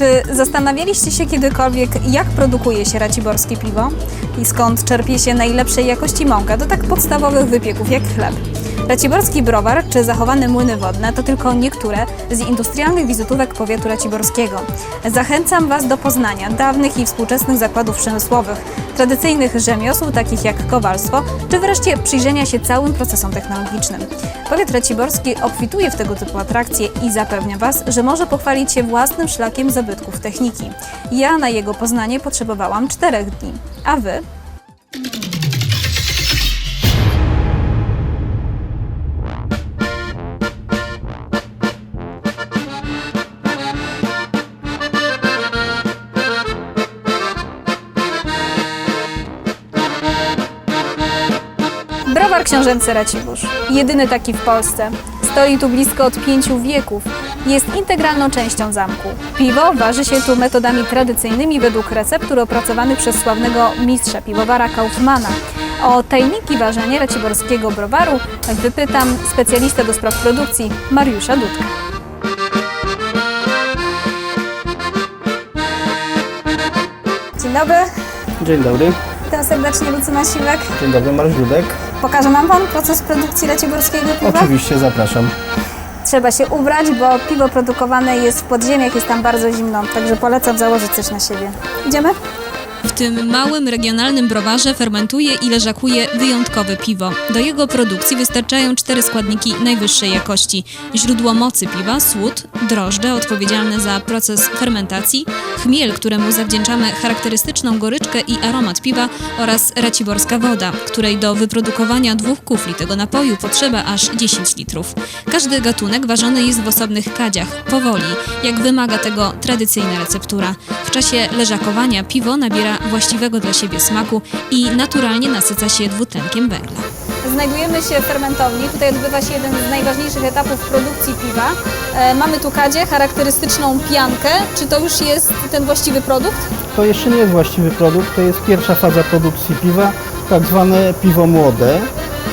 Czy zastanawialiście się kiedykolwiek, jak produkuje się raciborskie piwo i skąd czerpie się najlepszej jakości mąka do tak podstawowych wypieków jak chleb? Raciborski browar czy zachowane młyny wodne to tylko niektóre z industrialnych wizytówek powiatu raciborskiego. Zachęcam Was do poznania dawnych i współczesnych zakładów przemysłowych, tradycyjnych rzemiosł takich jak kowalstwo, czy wreszcie przyjrzenia się całym procesom technologicznym. Powiat raciborski obfituje w tego typu atrakcje i zapewnia Was, że może pochwalić się własnym szlakiem zabytków techniki. Ja na jego poznanie potrzebowałam czterech dni. A Wy? Browar książęcy Racibórz, jedyny taki w Polsce. Stoi tu blisko od pięciu wieków. Jest integralną częścią zamku. Piwo waży się tu metodami tradycyjnymi według receptur opracowanych przez sławnego mistrza piwowara Kaufmana. O tajniki ważenia raciborskiego browaru wypytam specjalistę do spraw produkcji Mariusza Dudka. Dzień dobry, Dzień dobry. witam serdecznie Lucyna Siwek. Dzień dobry, Mariusz Dudek. Pokaże nam Pan proces produkcji raciborskiego piwa? Oczywiście zapraszam. Trzeba się ubrać, bo piwo produkowane jest w podziemiach, jest tam bardzo zimno, także polecam założyć coś na siebie. Idziemy? W tym małym regionalnym browarze fermentuje i leżakuje wyjątkowe piwo. Do jego produkcji wystarczają cztery składniki najwyższej jakości: źródło mocy piwa, słód, drożdże odpowiedzialne za proces fermentacji, chmiel, któremu zawdzięczamy charakterystyczną goryczkę i aromat piwa oraz raciborska woda, której do wyprodukowania dwóch kufli tego napoju potrzeba aż 10 litrów. Każdy gatunek ważony jest w osobnych kadziach, powoli, jak wymaga tego tradycyjna receptura. W czasie leżakowania piwo nabiera właściwego dla siebie smaku i naturalnie nasyca się dwutlenkiem węgla. Znajdujemy się w fermentowni. Tutaj odbywa się jeden z najważniejszych etapów produkcji piwa. E, mamy tu kadzie, charakterystyczną piankę. Czy to już jest ten właściwy produkt? To jeszcze nie jest właściwy produkt, to jest pierwsza faza produkcji piwa, tak zwane piwo młode.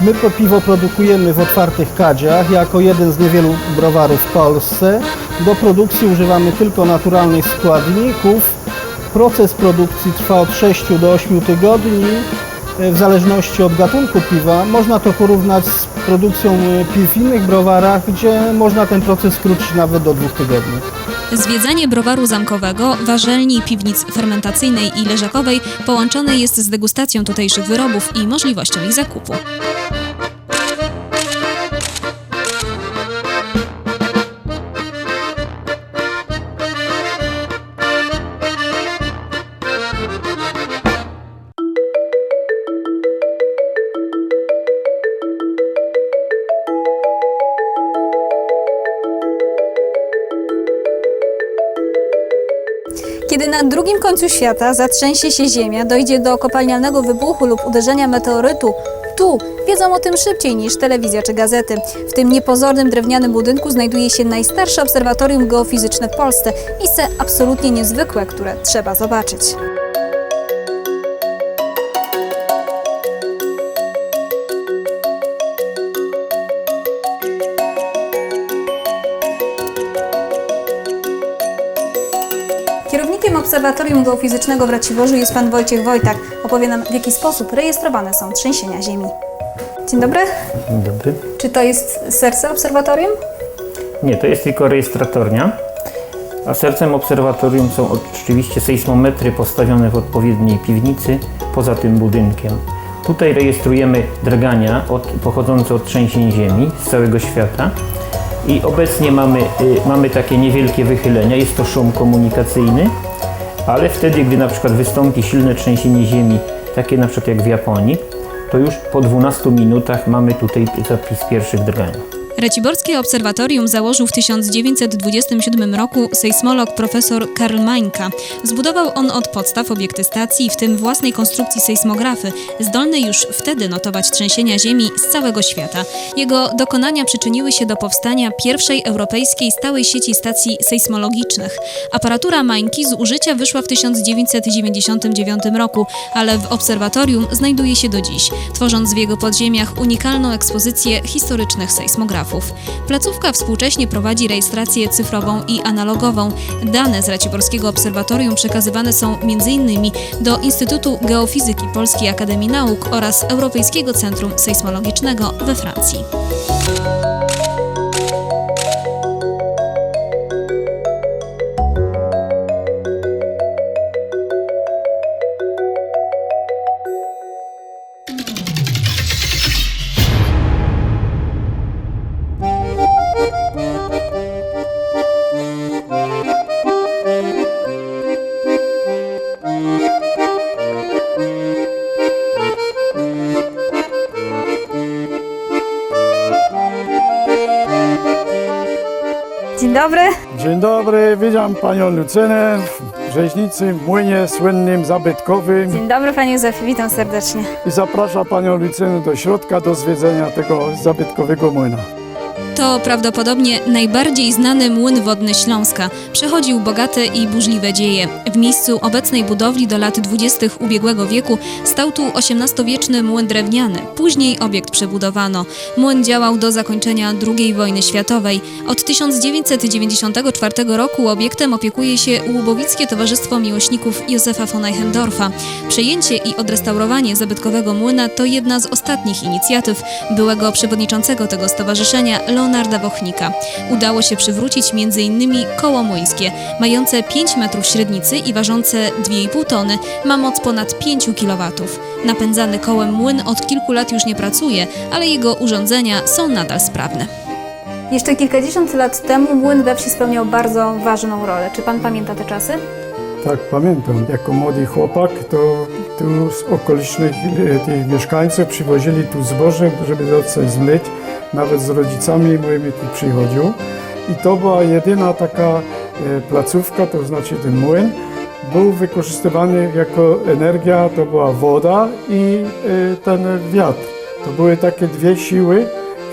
My to piwo produkujemy w otwartych kadziach jako jeden z niewielu browarów w Polsce. Do produkcji używamy tylko naturalnych składników. Proces produkcji trwa od 6 do 8 tygodni. e, W zależności od gatunku piwa można to porównać z produkcją e, piw w innych browarach, gdzie można ten proces skrócić nawet do dwóch tygodni. Zwiedzanie browaru zamkowego, warzelni, piwnic fermentacyjnej i leżakowej połączone jest z degustacją tutejszych wyrobów i możliwością ich zakupu. Na drugim końcu świata zatrzęsie się Ziemia, dojdzie do kopalnianego wybuchu lub uderzenia meteorytu, tu wiedzą o tym szybciej niż telewizja czy gazety. W tym niepozornym drewnianym budynku znajduje się najstarsze obserwatorium geofizyczne w Polsce. Miejsce absolutnie niezwykłe, które trzeba zobaczyć. Obserwatorium Geofizycznego w Raciborzu jest pan Wojciech Wojtak. Opowie nam, w jaki sposób rejestrowane są trzęsienia Ziemi. Dzień dobry. Dzień dobry. Czy to jest serce obserwatorium? Nie, to jest tylko rejestratornia, a sercem obserwatorium są oczywiście sejsmometry postawione w odpowiedniej piwnicy poza tym budynkiem. Tutaj rejestrujemy drgania od, pochodzące od trzęsień ziemi z całego świata i obecnie mamy, y, mamy takie niewielkie wychylenia, jest to szum komunikacyjny, ale wtedy, gdy na przykład wystąpi silne trzęsienie ziemi, takie na przykład jak w Japonii, to już po 12 minutach mamy tutaj zapis pierwszych drgań. Raciborskie Obserwatorium założył w 1927 roku sejsmolog profesor Karl Mańka. Zbudował on od podstaw obiekty stacji, w tym własnej konstrukcji sejsmografy, zdolnej już wtedy notować trzęsienia ziemi z całego świata. Jego dokonania przyczyniły się do powstania pierwszej europejskiej stałej sieci stacji sejsmologicznych. Aparatura Mańki z użycia wyszła w 1999 roku, ale w obserwatorium znajduje się do dziś, tworząc w jego podziemiach unikalną ekspozycję historycznych sejsmografów. Placówka współcześnie prowadzi rejestrację cyfrową i analogową. Dane z Raciborskiego Obserwatorium przekazywane są m.in. do Instytutu Geofizyki Polskiej Akademii Nauk oraz Europejskiego Centrum Sejsmologicznego we Francji. Dzień dobry. Dzień dobry, witam panią Lucynę w rzeźnicy, młynie słynnym, zabytkowym Dzień dobry Panie Józefie, witam serdecznie. i zapraszam panią Lucynę do środka do zwiedzenia tego zabytkowego młyna. To prawdopodobnie najbardziej znany młyn wodny Śląska. Przechodził bogate i burzliwe dzieje. W miejscu obecnej budowli do lat 20. ubiegłego wieku stał tu XVIII młyn drewniany. Później obiekt przebudowano. Młyn działał do zakończenia II wojny światowej. Od 1994 roku obiektem opiekuje się Łubowickie Towarzystwo Miłośników Józefa von Eichendorfa. Przejęcie i odrestaurowanie zabytkowego młyna to jedna z ostatnich inicjatyw byłego przewodniczącego tego stowarzyszenia Leonarda Wochnika. Udało się przywrócić m.in. koło młyńskie, mające 5 metrów średnicy i ważące 2,5 tony, ma moc ponad 5 kW. Napędzany kołem młyn od kilku lat już nie pracuje, ale jego urządzenia są nadal sprawne. Jeszcze kilkadziesiąt lat temu młyn we wsi spełniał bardzo ważną rolę. Czy Pan pamięta te czasy? Tak, pamiętam, jako młody chłopak, to tu z okolicznych e, mieszkańców przywozili tu zboże, żeby coś zmyć. Nawet z rodzicami moimi tu przychodził. I to była jedyna taka e, placówka, to znaczy ten młyn, był wykorzystywany jako energia, to była woda i e, ten wiatr. To były takie dwie siły,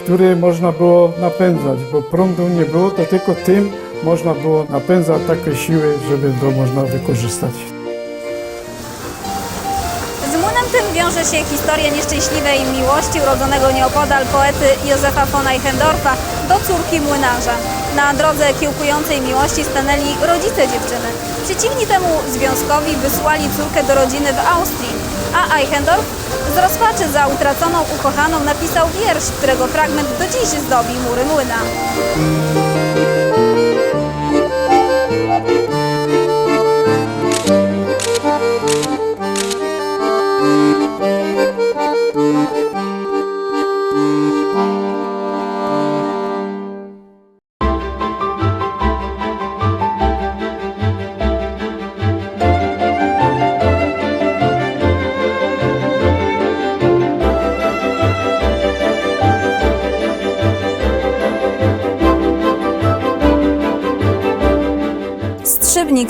które można było napędzać, bo prądu nie było, to tylko tym można było napędzać takie siły, żeby to można wykorzystać. Wiąże się historia nieszczęśliwej miłości urodzonego nieopodal poety Józefa von Eichendorfa do córki młynarza. Na drodze kiełkującej miłości stanęli rodzice dziewczyny. Przeciwni temu związkowi wysłali córkę do rodziny w Austrii, a Eichendorf z rozpaczy za utraconą ukochaną napisał wiersz, którego fragment do dziś zdobi mury młyna.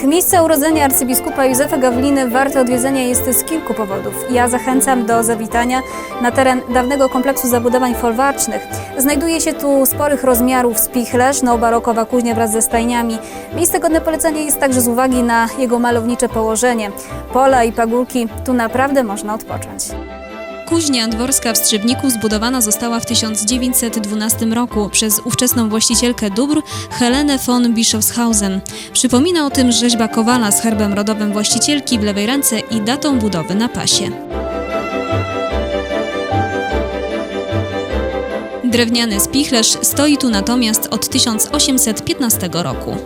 Miejsce urodzenia arcybiskupa Józefa Gawliny warte odwiedzenia jest z kilku powodów. Ja zachęcam do zawitania na teren dawnego kompleksu zabudowań folwarcznych. Znajduje się tu sporych rozmiarów spichlerz, neobarokowa kuźnia wraz ze stajniami. Miejsce godne polecenia jest także z uwagi na jego malownicze położenie. Pola i pagórki, tu naprawdę można odpocząć. Kuźnia dworska w Strzybniku zbudowana została w 1912 roku przez ówczesną właścicielkę dóbr Helenę von Bischofshausen. Przypomina o tym rzeźba kowala z herbem rodowym właścicielki w lewej ręce i datą budowy na pasie. Drewniany spichlerz stoi tu natomiast od 1815 roku.